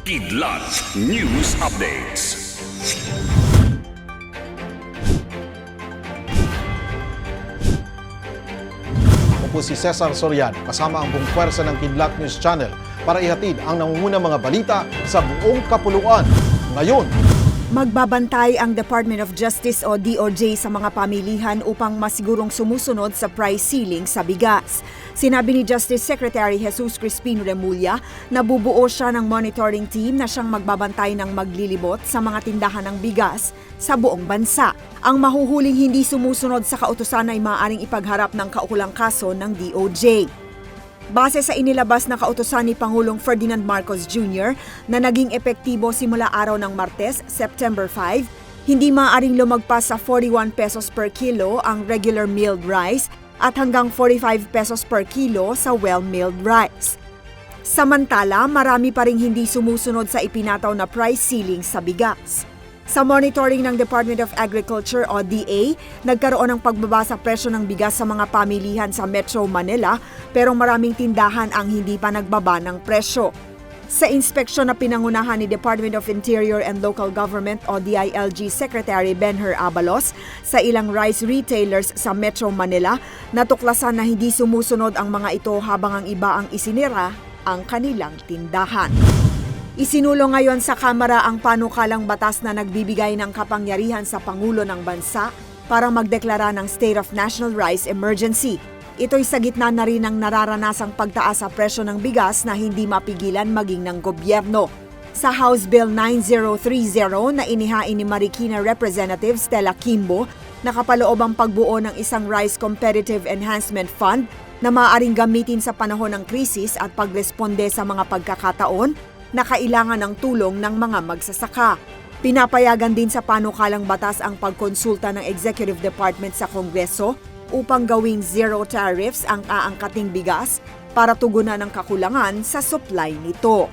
Kidlat News Updates. Ako po si Cesar Soriano kasama ang buong pwersa ng Kidlat News Channel para ihatid ang nangungunang mga balita sa buong kapuluan. Ngayon, Magbabantay ang Department of Justice o DOJ sa mga pamilihan upang masigurong sumusunod sa price ceiling sa bigas. Sinabi ni Justice Secretary Jesus Crispin Remulla na bubuo siya ng monitoring team na siyang magbabantay ng maglilibot sa mga tindahan ng bigas sa buong bansa. Ang mahuhuling hindi sumusunod sa kautusan ay maaaring ipagharap ng kaukulang kaso ng DOJ. Base sa inilabas na kautosan ni Pangulong Ferdinand Marcos Jr. na naging epektibo simula araw ng Martes, September 5, hindi maaaring lumagpas sa 41 pesos per kilo ang regular milled rice at hanggang 45 pesos per kilo sa well-milled rice. Samantala, marami pa ring hindi sumusunod sa ipinataw na price ceiling sa bigas. Sa monitoring ng Department of Agriculture o DA, nagkaroon ng pagbaba sa presyo ng bigas sa mga pamilihan sa Metro Manila pero maraming tindahan ang hindi pa nagbaba ng presyo. Sa inspeksyon na pinangunahan ni Department of Interior and Local Government o DILG Secretary Benher Abalos sa ilang rice retailers sa Metro Manila, natuklasan na hindi sumusunod ang mga ito habang ang iba ang isinira ang kanilang tindahan. Isinulo ngayon sa Kamara ang panukalang batas na nagbibigay ng kapangyarihan sa Pangulo ng Bansa para magdeklara ng State of National Rice Emergency. Ito'y sa gitna na rin ng nararanasang pagtaas sa presyo ng bigas na hindi mapigilan maging ng gobyerno. Sa House Bill 9030 na inihain ni Marikina Representative Stella Kimbo, nakapaloob ang pagbuo ng isang Rice Competitive Enhancement Fund na maaaring gamitin sa panahon ng krisis at pagresponde sa mga pagkakataon na kailangan ng tulong ng mga magsasaka. Pinapayagan din sa panukalang batas ang pagkonsulta ng Executive Department sa Kongreso upang gawing zero tariffs ang aangkating bigas para tugunan ang kakulangan sa supply nito.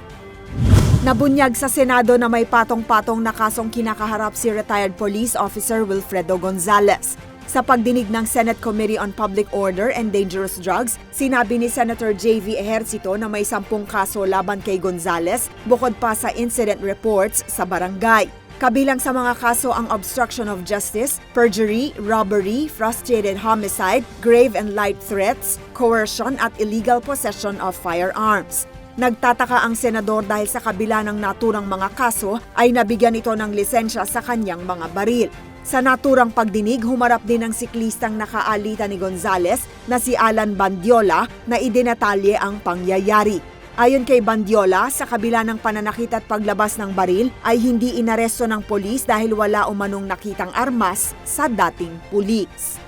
Nabunyag sa Senado na may patong-patong na kasong kinakaharap si retired police officer Wilfredo Gonzales. Sa pagdinig ng Senate Committee on Public Order and Dangerous Drugs, sinabi ni Senator J.V. Ejercito na may sampung kaso laban kay Gonzales bukod pa sa incident reports sa barangay. Kabilang sa mga kaso ang obstruction of justice, perjury, robbery, frustrated homicide, grave and light threats, coercion at illegal possession of firearms. Nagtataka ang senador dahil sa kabila ng naturang mga kaso ay nabigyan ito ng lisensya sa kanyang mga baril. Sa naturang pagdinig, humarap din ang siklistang nakaalita ni Gonzales na si Alan Bandiola na idinatalye ang pangyayari. Ayon kay Bandiola, sa kabila ng pananakit at paglabas ng baril ay hindi inaresto ng polis dahil wala umanong nakitang armas sa dating pulis.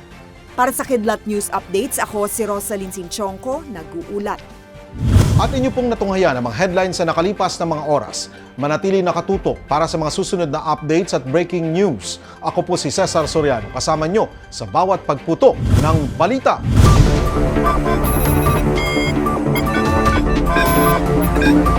Para sa Kidlat News Updates, ako si Rosalyn Sinchonko, nag-uulat. at inyo pong natunghayan ang mga headlines sa nakalipas na mga oras. Manatili nakatutok para sa mga susunod na updates at breaking news. Ako po si Cesar Soriano kasama nyo sa bawat pagputok ng balita. thank you.